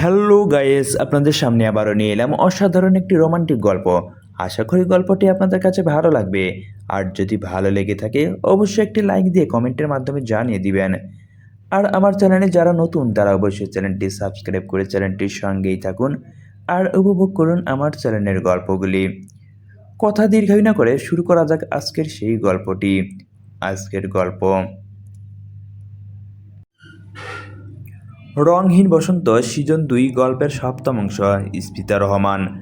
Hello guys, আপনাদের সামনে আবারও নিয়ে এলাম অসাধারণ একটি রোমান্টিক গল্প। আশা করি গল্পটি আপনাদের কাছে ভালো লাগবে। আর যদি ভালো লেগে থাকে, অবশ্যই একটি লাইক দিয়ে কমেন্টের মাধ্যমে জানিয়ে দিবেন। আর আমার চ্যানেলে যারা নতুন, তারা অবশ্যই চ্যানেলটি সাবস্ক্রাইব করে চ্যানেলটির সঙ্গেই থাকুন আর উপভোগ করুন আমার চ্যানেলের গল্পগুলি। কথা দীর্ঘায়ু না করে শুরু করা যাক আজকের সেই গল্পটি। আজকের গল্প রংহীন বসন্ত সিজন দুই গল্পের সপ্তম অংশ স্পিতা রহমান।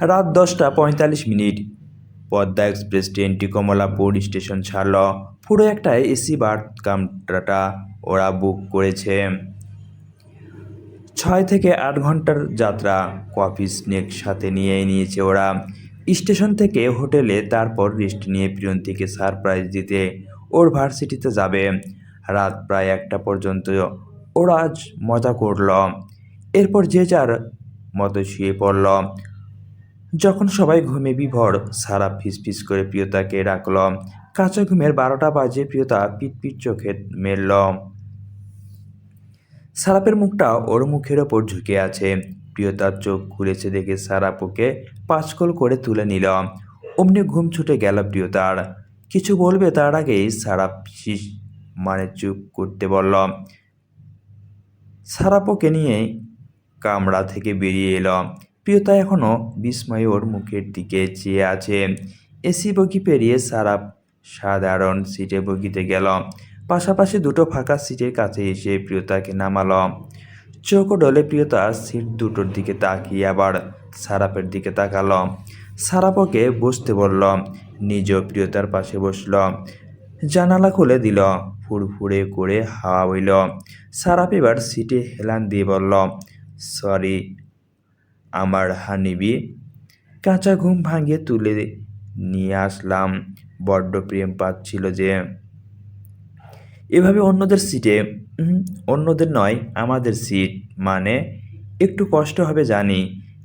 রাত দশটা পঁয়তাল্লিশ মিনিট। পদ্মা এক্সপ্রেস ট্রেনটি কমলাপুর স্টেশন ছাড়ল। পুরো একটা এসি বার্থ কামরাটা ওরা বুক করেছে। ছয় থেকে আট ঘণ্টার যাত্রা, কফি, স্নেক সাথে নিয়ে নিয়েছে ওরা। স্টেশন থেকে হোটেলে তারপর রেস্ট নিয়ে প্রিয়ন্তীকে সারপ্রাইজ দিতে। ওর ভার্সিটিতে যাবে। রাত প্রায় একটা পর্যন্ত ওরা আজ মজা করল। এরপর যে যার মতো শুয়ে পড়ল। যখন সবাই ঘুমে বিভর, সারা ফিসফিস করে প্রিয়তাকে রাখল। কাঁচা ঘুমের বারোটা বাজে প্রিয়তা পিটপিট চোখে মেলল। সারাপের মুখটা ওর মুখের ওপর ঝুঁকে আছে। প্রিয়তার চোখ খুলেছে দেখে সারাপকে পাঁচকল করে তুলে নিল। অমনি ঘুম ছুটে গেল প্রিয়তার। কিছু বলবে তার আগেই সারাপ মানে চুপ করতে বলল। সারাপকে নিয়ে কামরা থেকে বেরিয়ে এলো প্রিয়তা এখনও বিস্ময় ওর মুখের দিকে চেয়ে আছে। এসি বগি পেরিয়ে সারাপ সাধারণ সিটে বগিতে গেল। পাশাপাশি দুটো ফাঁকা সিটের কাছে এসে প্রিয়তাকে নামালো। চোখ ডলে প্রিয়তা সিট দুটোর দিকে তাকিয়ে আবার সারাপের দিকে তাকাল। সারাপকে বসতে বলল নিজ প্রিয়তার পাশে বসল। জানালা খুলে দিল, ফুরফুরে করে হাওয়া বইল। সারাপ এবার সিটে হেলান দিয়ে বলল, সরি, আমার হানিবি কাঁচা ঘুম ভাঙিয়ে তুলে নিয়ে আসলাম। বড্ড প্রেম পাচ্ছিল যে এভাবে অন্যদের সিটে অন্যদের নয়, আমাদের সিট। মানে একটু কষ্ট হবে জানি,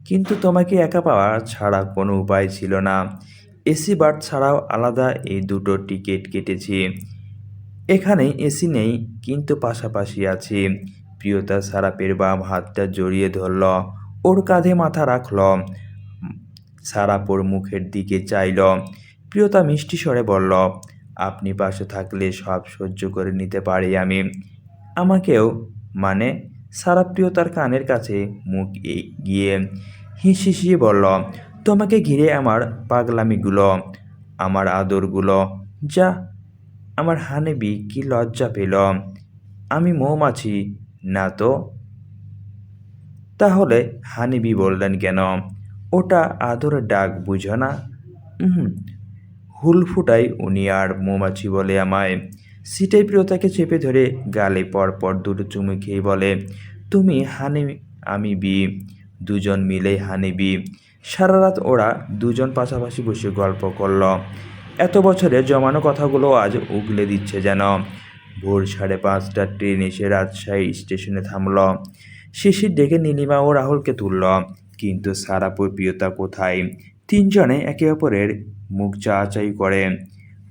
কিন্তু তোমাকে একা পাওয়া ছাড়া কোনো উপায় ছিল না। এসি বার্থ ছাড়াও আলাদা এই দুটো টিকিট কেটেছি। এখানে এসি নেই, কিন্তু পাশাপাশি আছি। প্রিয়তা সারাপের বাম হাতটা জড়িয়ে ধরল, ওর কাঁধে মাথা রাখল। সারাপ ওর মুখের দিকে চাইল। প্রিয়তা মিষ্টি স্বরে বলল, আপনি পাশে থাকলে সব সহ্য করে নিতে পারি আমি। আমাকেও মানে? সারা প্রিয়তার কানের কাছে মুখ গিয়ে হিসিয়ে বলল, তোমাকে ঘিরে আমার পাগলামিগুলো, আমার আদরগুলো। যা আমার হানেবি কি লজ্জা পেল? আমি মৌমাছি, না তো? তাহলে হানিবি বললেন কেন? ওটা আদরের ডাক বুঝো না। হুল ফুটাই উনি আর মৌমাছি বলে আমায়। সিটাই প্রিয়তাকে চেপে ধরে গালে পর পর দুটো চুমু খেয়ে বলে, তুমি হানি আমি বি। দুজন মিলে হানিবি। সারা রাত ওরা দুজন পাশাপাশি বসে গল্প করল। এত বছরে জমানো কথাগুলো আজ উগলে দিচ্ছে যেন। ভোর সাড়ে পাঁচটার ট্রেন এসে রাজশাহী স্টেশনে থামল। শিশির ডেকে নীলিমা ও রাহুলকে তুলল। কিন্তু সারাপুর প্রিয়তা কোথায়? তিনজনে একে অপরের মুখ চাচাই করে।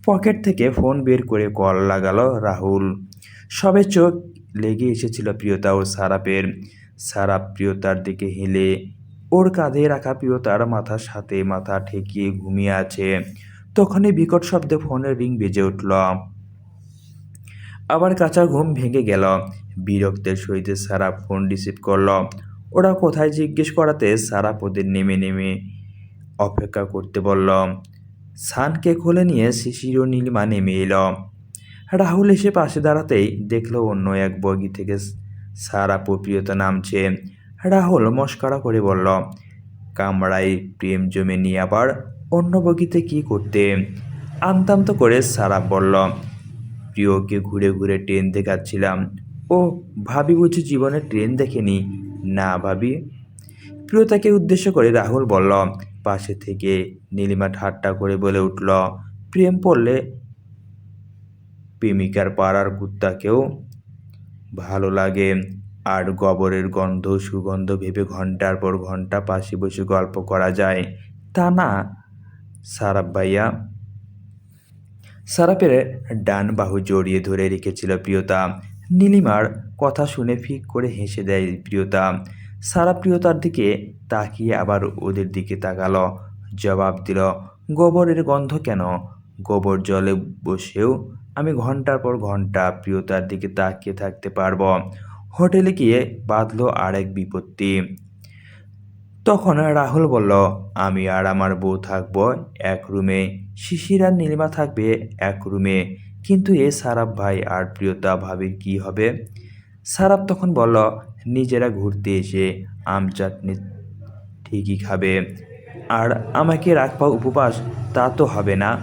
পকেট থেকে ফোন বের করে কল লাগালো রাহুল। সবে চোখ লেগে এসেছিল প্রিয়তা ও সারাপের। সারাপ প্রিয়তার দিকে হেলে। ওর কাঁধে রাখা প্রিয়তার মাথার সাথে মাথা ঠেকিয়ে ঘুমিয়ে আছে। তখনই বিকট শব্দে ফোনের রিং বেজে উঠল। আবার কাঁচা ঘুম ভেঙে গেল। বিরক্তের সহিত সারা ফোন রিসিভ করল। ওরা কোথায় জিজ্ঞেস করাতে সারা ওদের নেমে নেমে অপেক্ষা করতে বলল। সানকে খুলে নিয়ে শিশির ও নীলিমা নেমে এলো। রাহুল এসে পাশে দাঁড়াতেই দেখল অন্য এক বগি থেকে সারা প্রিয়তা নামছে। রাহুল মস্করা করে বলল কামড়ায় প্রেম জমে নিয়ে আবার? অন্য বগিতে কি করতে? আমতামতো করে সারা বলল প্রিয়কে ঘুরে ঘুরে ট্রেন দেখাচ্ছিলাম। ও ভাবি বুঝি জীবনে ট্রেন দেখেনি। না ভাবি। প্রিয়তাকে উদ্দেশ্য করে রাহুল বলল, পাশে থেকে নীলিমা ঠাট্টা করে বলে উঠল, প্রেম পড়লে প্রেমিকার পাড়ার কুত্তাকেও ভালো লাগে। আর গোবরের গন্ধ, সুগন্ধ ভেবে ঘণ্টার পর ঘণ্টা পাশে বসে গল্প করা যায়। তা না সারাপ ভাইয়া সারাপের ডান বাহু জড়িয়ে ধরে রেখেছিল প্রিয়তা। নীলিমার কথা শুনে ফিক করে হেসে দেয় প্রিয়তা। সারা প্রিয়তার দিকে তাকিয়ে আবার ওদের দিকে তাকালো। জবাব দিল, গোবরের গন্ধ কেন? গোবর জলে বসেও আমি ঘণ্টার পর ঘণ্টা প্রিয়তার দিকে তাকিয়ে থাকতে পারব। হোটেলে গিয়ে বাঁধলো আরেক বিপত্তি। তখন রাহুল বলল, আমি আর আমার বউ থাকব এক রুমে। শিশির আর নীলিমা থাকবে এক রুমে। কিন্তু এ সারাপ ভাই আর প্রিয়তা ভাবির কি হবে? সারাপ তখন বলল, নিজেরা ঘুরতে এসে আম চাটনি ঠিকই খাবে। আর আমাকে রাখবা উপবাস তা তো হবে না।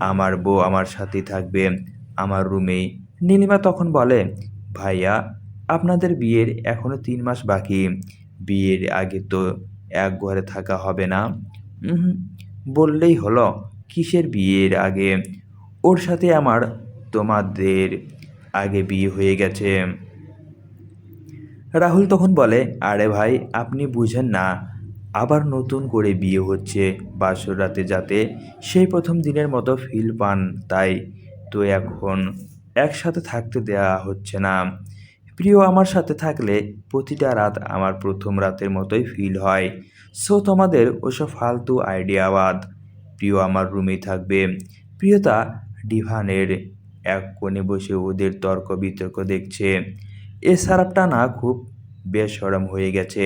আমার বউ আমার সাথে থাকবে আমার রুমেই। নীলিমা তখন বলে, ভাইয়া, আপনাদের বিয়ের এখনও তিন মাস বাকি। বিয়ের আগে তো এক ঘরে থাকা হবে না। বললেই হলো, কিসের বিয়ের আগে? ওর সাথে আমার তোমাদের আগে বিয়ে হয়ে গেছে। রাহুল তখন বলে, আরে ভাই, আপনি বুঝেন না, আবার নতুন করে বিয়ে হচ্ছে বাসর রাতে যাতে। সেই প্রথম দিনের মতো ফিল পান, তাই তো এখন একসাথে থাকতে দেয়া হচ্ছে না। প্রিয় আমার সাথে থাকলে প্রতিটা রাত আমার প্রথম রাতের মতোই ফিল হয়। সো তোমাদের ওসব ফালতু আইডিয়াবাদ প্রিয় আমার রুমেই থাকবে। প্রিয়তা ডিভানের এক কোণে বসে ওদের তর্ক বিতর্ক দেখছে। এ সারাপটা না খুব বেসরম হয়ে গেছে।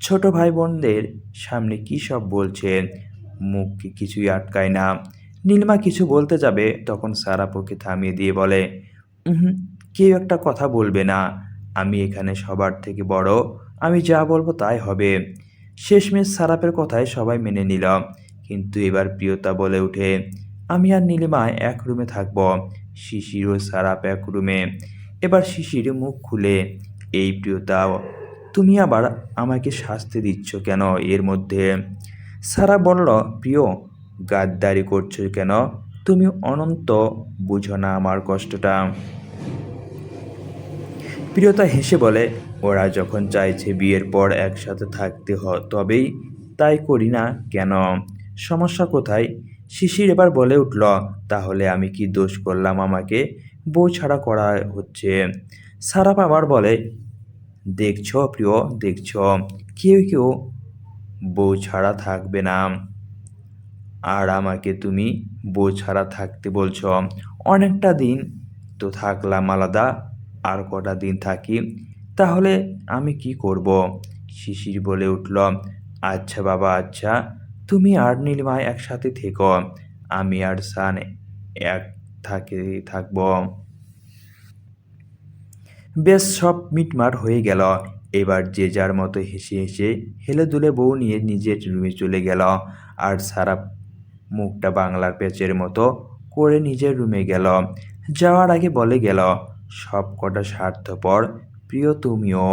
ছোট ভাই বোনদের সামনে কী সব বলছে? মুখ কি কিছুই আটকায় না। নীলিমা কিছু বলতে যাবে তখন সারাপ ওকে থামিয়ে দিয়ে বলে "উহুম, কেউ একটা কথা বলবে না। আমি এখানে সবার থেকে বড়, আমি যা বলব তাই হবে। শেষমেশ সারাপের কথায় সবাই মেনে নিল। কিন্তু এবার প্রিয়তা বলে ওঠে, আমি আর নীলিমা এক রুমে থাকব, শিশির ও সারাপ এক রুমে। এবার শিশির মুখ খুলে, এই প্রিয়তা, তুমি আবার আমাকে শাস্তি দিচ্ছ কেন এর মধ্যে? সারা বলল, প্রিয়, গাদ্দারি করছ কেন? তুমি অনন্ত, বুঝো না আমার কষ্টটা। প্রিয়তা হেসে বলে, ওরা যখন চাইছে বিয়ের পর একসাথে থাকতে হ, তবেই তাই করি না কেন? সমস্যা কোথায়? শিশির এবার বলে উঠল, তাহলে আমি কি দোষ করলাম আমাকে? বউ ছাড়া করা হচ্ছে। সারাপ আবার বলে, দেখছ প্রিয়, দেখছ। কেউ কেউ বউ ছাড়া থাকবে না। আর আমাকে তুমি বউ ছাড়া থাকতে বলছ। অনেকটা দিন তো থাকলাম আলাদা। আর কটা দিন থাকি, তাহলে আমি কি করব? শিশির বলে উঠল আচ্ছা বাবা আচ্ছা তুমি আর নীলিমা একসাথে থেকো, আমি আর সান এক থাকে, থাকব। বেশ, সব মিটমাট হয়ে গেল। এবার যে যার মতো হেসে হেসে হেলে দুলে বউ নিয়ে নিজের রুমে চলে গেল, আর সারা মুখটা বাংলার পেঁচের মতো করে নিজের রুমে গেল। যাওয়ার আগে বলে গেল সব কটা স্বার্থপর প্রিয় তুমিও